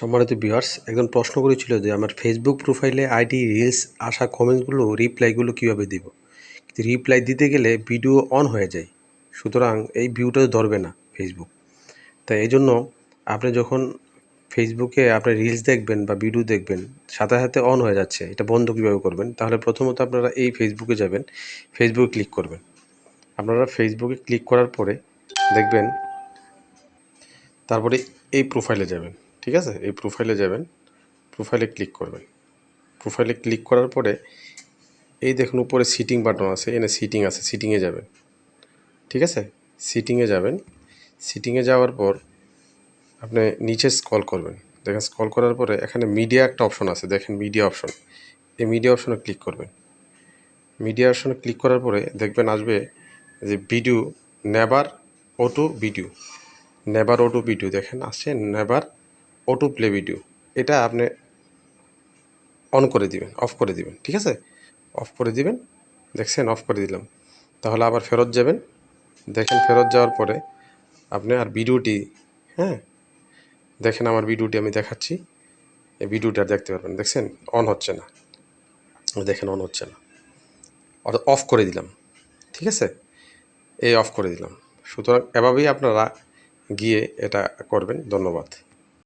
সম্মানিত ভিউয়ার্স একজন প্রশ্ন করেছিল যে আমার ফেসবুক প্রোফাইলে আইডি রিলস আসা কমেন্টসগুলো রিপ্লাইগুলো কীভাবে দিব? রিপ্লাই দিতে গেলে ভিডিও অন হয়ে যায়। সুতরাং এই ভিউটা ধরবে না ফেসবুক তাই এই জন্য আপনি যখন ফেসবুকে আপনি রিলস দেখবেন বা ভিডিও দেখবেন, সাথে সাথে অন হয়ে যাচ্ছে, এটা বন্ধ কীভাবে করবেন? তাহলে প্রথমত আপনারা এই ফেসবুকে যাবেন ফেসবুকে ক্লিক করবেন। আপনারা ফেসবুকে ক্লিক করার পরে দেখবেন, তারপরে এই প্রোফাইলে যাবেন। ঠিক আছে? এই প্রোফাইলে যাবেন প্রোফাইলে ক্লিক করবেন। প্রোফাইলে ক্লিক করার পরে, এই দেখুন উপরে সিটিং বাটন আছে, এনে সিটিং আছে সিটিংয়ে যাবেন। ঠিক আছে? সিটিংয়ে যাবেন। সিটিংয়ে যাওয়ার পর, আপনি নিচে স্কল করবেন। দেখেন স্ক্রল করার পরে এখানে মিডিয়া একটা অপশন আছে, দেখেন মিডিয়া অপশন এই মিডিয়া অপশনে ক্লিক করবেন। মিডিয়া অপশনে ক্লিক করার পরে দেখবেন আসবে যে ভিডিও নেবার অটো ভিডিও নেবার অটো ভিডিও দেখেন, আসছে নেবার অটো প্লে ভিডিও এটা আপনি অন করে দিবেন অফ করে দিবেন, ঠিক আছে? অফ করে দিবেন, দেখছেন অফ করে দিলাম। তাহলে আবার ফেরত যাবেন। দেখেন, ফেরত যাওয়ার পরে আপনি আর ভিডিওটি হ্যাঁ? দেখেন, আমার ভিডিওটি আমি দেখাচ্ছি। এই ভিডিওটি আর দেখতে পারবেন, দেখছেন? অন হচ্ছে না। দেখেন অন হচ্ছে না। অর্থাৎ অফ করে দিলাম, ঠিক আছে? এই অফ করে দিলাম। সুতরাং এভাবেই আপনারা গিয়ে এটা করবেন। ধন্যবাদ।